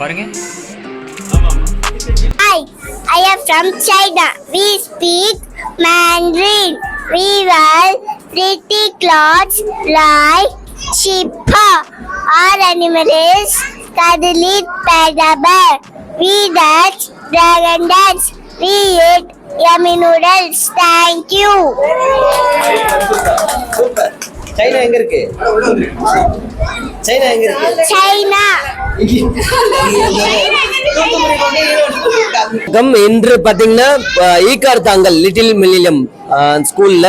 பாருங்க Hi, I am from China. We speak Mandarin. We wear pretty clothes like cheaper. Our animal is cuddly panda bear. We dance dragon dance. We eat yummy noodles. Thank you. China எங்க இருக்கு China எங்க இருக்கு? China. Come இன்று பாத்தீங்கன்னா ஈகார் தாங்கல் little மில்லியம் ஸ்கூல்ல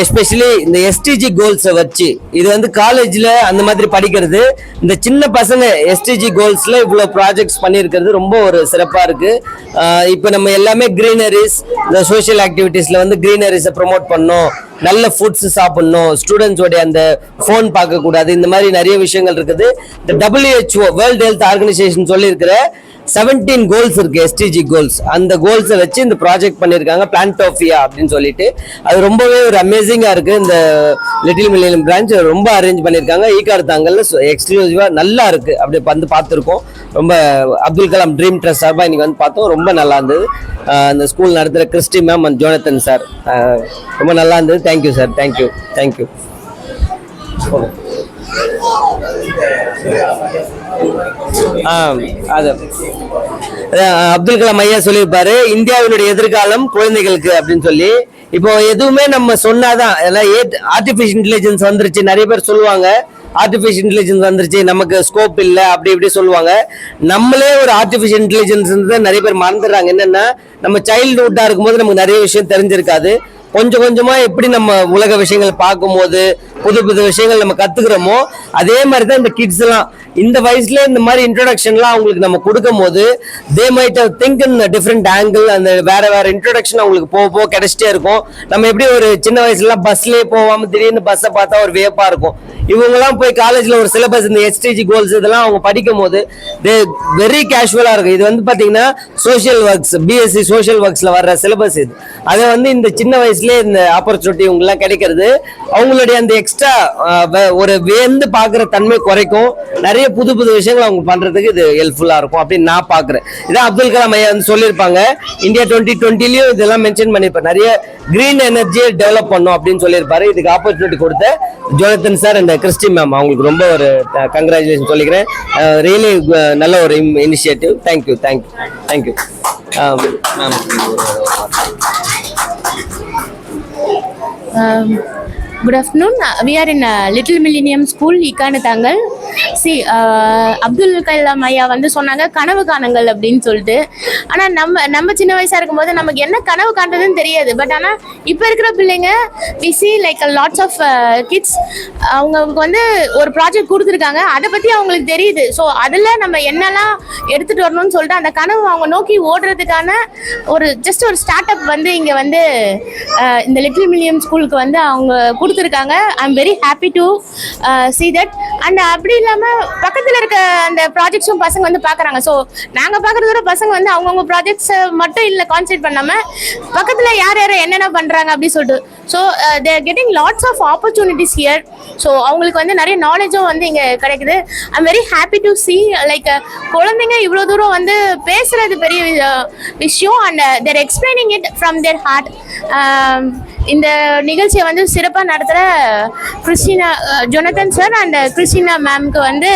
especially இந்த SDG கோல்ஸை வச்சு. இது வந்து காலேஜில் அந்த மாதிரி படிக்கிறது. இந்த சின்ன பசங்க எஸ்டிஜி கோல்ஸில் இவ்வளோ ப்ராஜெக்ட்ஸ் பண்ணியிருக்கிறது ரொம்ப ஒரு சிறப்பாக இருக்குது இப்போ நம்ம எல்லாமே க்ரீனரிஸ் இந்த சோஷியல் ஆக்டிவிட்டீஸில் வந்து க்ரீனரிஸை ப்ரொமோட் பண்ணோம். நல்ல ஃபுட்ஸ் சாப்பிடணும். ஸ்டூடெண்ட்ஸோடைய அந்த ஃபோன் பார்க்கக்கூடாது. இந்த மாதிரி நிறைய விஷயங்கள் இருக்குது. இந்த டபிள்யூஹெச்ஓ வேர்ல்டு ஹெல்த் ஆர்கனைசேஷன் சொல்லியிருக்கிற செவன்டீன் கோல்ஸ் இருக்கு எஸ்டிஜி கோல்ஸ் அந்த கோல்ஸை வச்சு இந்த ப்ராஜெக்ட் பண்ணியிருக்காங்க பிளான்டோஃபியா அப்படின்னு சொல்லிட்டு. அது ரொம்பவே ஒரு அமேசிங்காக இருக்கு. இந்த லிட்டில் மில்லியன் பிரான்ச் ரொம்ப அரேஞ்ச் பண்ணியிருக்காங்க. ஈகார் தாங்கல்ல எக்ஸ்க்ளூசிவாக நல்லா இருக்கு. அப்படி வந்து பார்த்துருக்கோம். ரொம்ப அப்துல் கலாம் ட்ரீம் ட்ரஸ்ட் சார்பாக இன்னைக்கு வந்து பார்த்தோம். ரொம்ப நல்லா இருந்தது. அந்த ஸ்கூல் நடத்துகிற Christy ma'am and Jonathan sir ரொம்ப நல்லா இருந்தது. Thank you sir thank you thank you okay அது. அப்துல் கலாம் ஐயா சொல்லியிருப்பாரு இந்தியாவினுடைய எதிர்காலம் குழந்தைகளுக்கு அப்படின்னு சொல்லி. இப்போ எதுவுமே நம்ம சொன்னாதான் எல்லாம் இன்டெலிஜென்ஸ் வந்துருச்சு. நிறைய பேர் சொல்லுவாங்க ஆர்டிஃபிஷியல் இன்டெலிஜென்ஸ் வந்துருச்சு நமக்கு ஸ்கோப் இல்லை அப்படி இப்படி சொல்லுவாங்க. நம்மளே ஒரு ஆர்டிஃபிஷியல் இன்டெலிஜென்ஸ் நிறைய பேர் மறந்துடுறாங்க. என்னன்னா நம்ம சைல்டுஹுட்டா இருக்கும்போது நமக்கு நிறைய விஷயம் தெரிஞ்சிருக்காது. கொஞ்சம் கொஞ்சமா எப்படி நம்ம உலக விஷயங்கள் பார்க்கும்போது புது புது விஷயங்கள் நம்ம கத்துக்கிறோமோ அதே மாதிரி தான் இந்த கிட்ஸ் எல்லாம். இந்த வயசுல இந்த மாதிரி இன்ட்ரோடக்ஷன்லாம் அவங்களுக்கு நம்ம கொடுக்கும் போது they might think in different angle அந்த வேற வேற இன்ட்ரோடக்ஷன் அவங்களுக்கு போக போக கிடைச்சிட்டே இருக்கும். நம்ம எப்படி ஒரு சின்ன வயசுலாம் பஸ்லயே போகாமல் திடீர்னு பஸ்ஸை பார்த்தா ஒரு வியப்பா இருக்கும். இவங்கெல்லாம் போய் காலேஜில் ஒரு சிலபஸ் இந்த எஸ்டிஜி கோல்ஸ் இதெல்லாம் அவங்க படிக்கும் போது வெரி கேஷுவலாக இருக்கும். இது வந்து பார்த்தீங்கன்னா சோஷியல் ஒர்க்ஸ் பிஎஸ்சி சோஷியல் ஒர்க்ஸில் வர்ற சிலபஸ் இது. அதை வந்து இந்த சின்ன வயசுலேயே இந்த ஆப்பர்ச்சுனிட்டி இவங்கெல்லாம் கிடைக்கிறது. அவங்களுடைய அந்த எக்ஸ்ட்ரா ஒரு வேந்து பார்க்குற தன்மை குறைக்கும். நிறைய புது புது விஷயங்கள் அவங்க பண்ணுறதுக்கு இது ஹெல்ப்ஃபுல்லாக இருக்கும் அப்படின்னு நான் பார்க்குறேன் இதான் அப்துல் கலாம் ஐயா வந்து சொல்லியிருப்பாங்க. இந்தியா டுவெண்ட்டி டுவெண்ட்டிலையும் இதெல்லாம் மென்ஷன் பண்ணியிருப்பாரு. நிறைய க்ரீன் எனர்ஜியை டெவலப் பண்ணும் அப்படின்னு சொல்லியிருப்பாரு. இதுக்கு ஆப்பர்ச்சுனிட்டி கொடுத்த Jonathan sir and Christy ma'am அவங்களுக்கு ரொம்ப ஒரு கங்க்ராச்சுலேஷன் சொல்லிக்கிறேன். ரியலி நல்ல ஒரு initiative thank you thank you thank you ma'am good afternoon. We we are in uh, Little Millennium School, Ikanatangal. Abdul Kalam ஐயா வந்து சொன்னாங்க கனவு காணுங்கள் அப்படின்னு சொல்லிட்டு. ஆனால் நம்ம நம்ம சின்ன வயசாக இருக்கும்போது நமக்கு என்ன கனவு காண்றதுன்னு தெரியாது. பட் ஆனால் இப்போ இருக்கிற பிள்ளைங்க we see like lots of kids அவங்களுக்கு வந்து ஒரு ப்ராஜெக்ட் கொடுத்துருக்காங்க. அதை பற்றி அவங்களுக்கு தெரியுது. ஸோ அதில் நம்ம என்னெல்லாம் எடுத்துகிட்டு வரணும்னு சொல்லிட்டு அந்த கனவு அவங்க நோக்கி ஓடுறதுக்கான ஒரு ஜஸ்ட் ஒரு ஸ்டார்ட் அப் வந்து இங்கே வந்து uh, இந்த லிட்டில் மில்லியம் ஸ்கூலுக்கு வந்து அவங்க கொடுத்துருக்காங்க. I am very happy to see that and அப்படி இல்லாமல் பக்கத்தில் இருக்க அந்த ப்ராஜெக்ட்ஸும் பசங்க வந்து பார்க்குறாங்க ஸோ நாங்கள் பார்க்குறத விட பசங்க வந்து அவங்கவுங்க ப்ராஜெக்ட்ஸை மட்டும் இல்லை கான்சென்ட் பண்ணாமல் பக்கத்தில் யார் யார் என்னென்ன பண்ணுறாங்க அப்படின்னு சொல்லிட்டு. So they're getting lots of opportunities here so அவங்களுக்கு வந்து நிறைய நாலேஜும் வந்து இங்கே கிடைக்குது. I am very happy to see like குழந்தைங்க இவ்வளோ தூரம் வந்து பேசுறது பெரிய uh, விஷயம். And they're explaining it from their heart இந்த நிகழ்ச்சியை வந்து சிறப்பாக நடத்துகிற Christina Jonathan sir and Christina மேம்க்கு வந்து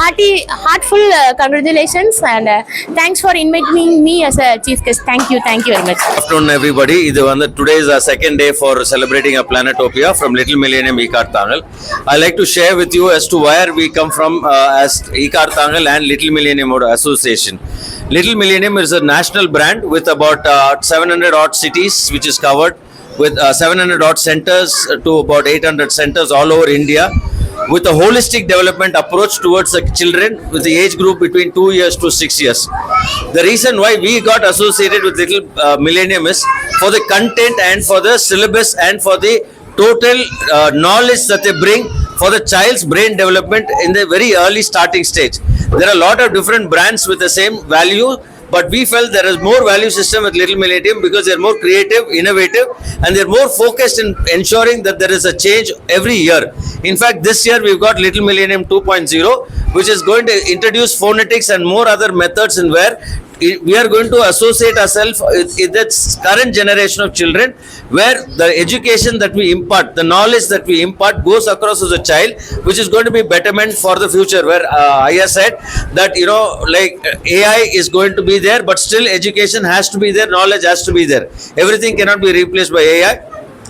hearty heartful congratulations and thanks for inviting me as a chief guest thank you thank you very much afternoon everybody இது வந்து today's a second day for celebrating a Planetopia from Little Millennium Ekkattuthangal I like to share with you as to where we come from as Ekkattuthangal and Little மில்லியனியமோட association little millennium is a national brand with about uh, 700 odd cities which is covered with uh, 700 odd centers to about 800 centers all over india with a holistic development approach towards the children with the age group between 2 years to 6 years. The reason why we got associated with Little uh, Millennium is for the content and for the syllabus and for the total uh, knowledge that they bring for the child's brain development in the very early starting stage. There are a lot of different brands with the same value But we felt there is more value system with Little Millennium because they're more creative, innovative, and they're more focused in ensuring that there is a change every year. In fact, this year we've got Little Millennium 2.0, which is going to introduce phonetics and more other methods in where we are going to associate ourselves with this current generation of children where the education that we impart, the knowledge that we impart goes across as a child, which is going to be betterment for the future. Where uh, Aya said that, you know, like AI is going to be there, but still education has to be there, knowledge has to be there. Everything cannot be replaced by AI.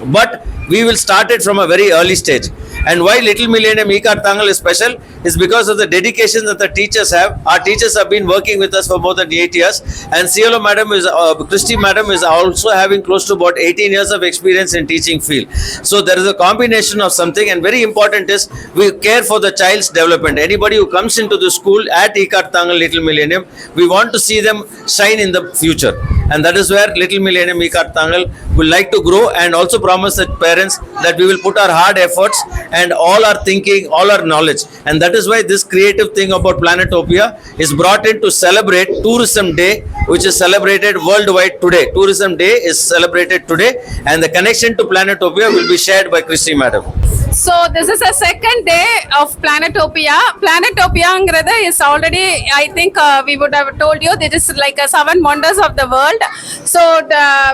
But we will start it from a very early stage. And why Little Millennium E-Card Tangal is special is because of the dedication that the teachers have. Our teachers have been working with us for more than eight years. And CLO madam is, uh, Christy madam is also having close to about 18 years of experience in teaching field. So there is a combination of something and very important is we care for the child's development. Anybody who comes into the school at E-Card Tangal Little Millennium, we want to see them shine in the future. And that is where Little Millennium E-Card Tangal will like to grow and also promise the parents that we will put our hard efforts and all our thinking, all our knowledge. And that is why this creative thing about Planetopia is brought in to celebrate Tourism Day, which is celebrated worldwide today. Tourism Day is celebrated today and the connection to Planetopia will be shared by Christy Madam. So this is a second day of Planetopia பிளானட்டோபியாங்கிறது is already I think we would have told you it is like seven wonders of the world so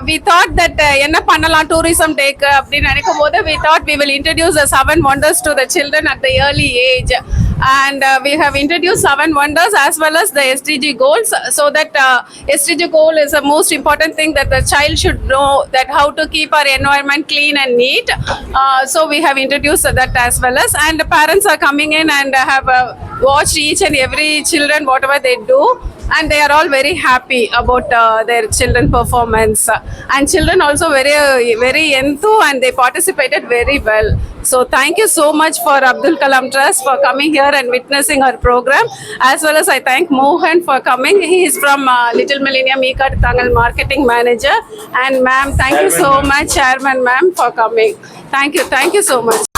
we thought that என்ன பண்ணலாம் tourism டேக்கு அப்படின்னு நினைக்கும் போது we thought we will introduce the seven wonders to the children at the early age And uh, we have introduced seven wonders as well as the SDG goals so that uh, SDG goal is the most important thing that the child should know that how to keep our environment clean and neat. Uh, so we have introduced that as well as and the parents are coming in and have uh, watched each and every children whatever they do and they are all very happy about uh, their children performance. And children also very very enthu and they participated very well. So thank you so much for abdul kalam trust for coming here and witnessing our program. As well as i thank mohan for coming. He is from uh, little millennium ekat tangal marketing manager. And ma'am thank you so much chairman ma'am for coming. Thank you thank you so much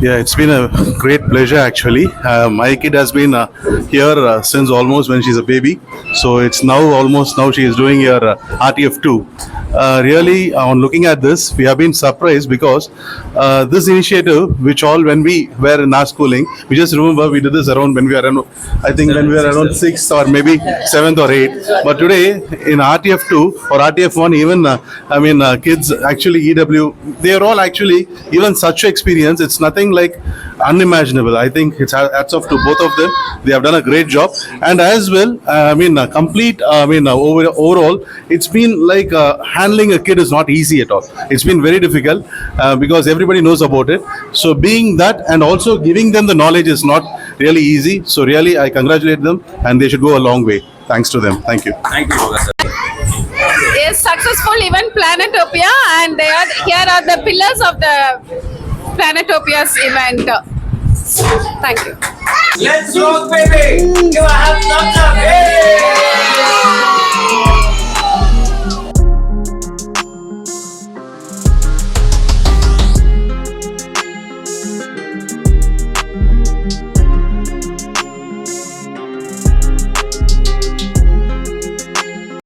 Yeah, it's been a great pleasure actually. Uh, my kid has been uh, here uh, since almost when she's a baby. So it's now almost now she is doing her uh, RTF2. Uh, really, on looking at this, we have been surprised because uh, this initiative, which all when we were in our schooling, we just remember we did this around when we were around, I think when we were around sixth or maybe seventh or eighth. But today in RTF2 or RTF1, even uh, I mean uh, kids actually EW, they are all actually even such experience. It's nothing like unimaginable. I think it's hats off to both of them. They have done a great job, and as well, uh, I mean, uh, complete. I mean, uh, over, overall, it's been like uh, handling a kid is not easy at all. It's been very difficult uh, because everybody knows about it. So being that and also giving them the knowledge is not really easy. So really, I congratulate them, and they should go a long way. Thanks to them. Thank you. Thank you, Professor. is successful event Planetopia and they are here are the pillars of the Planetopia's event. Thank you. Let's rock, baby! Give a hand thumbs up!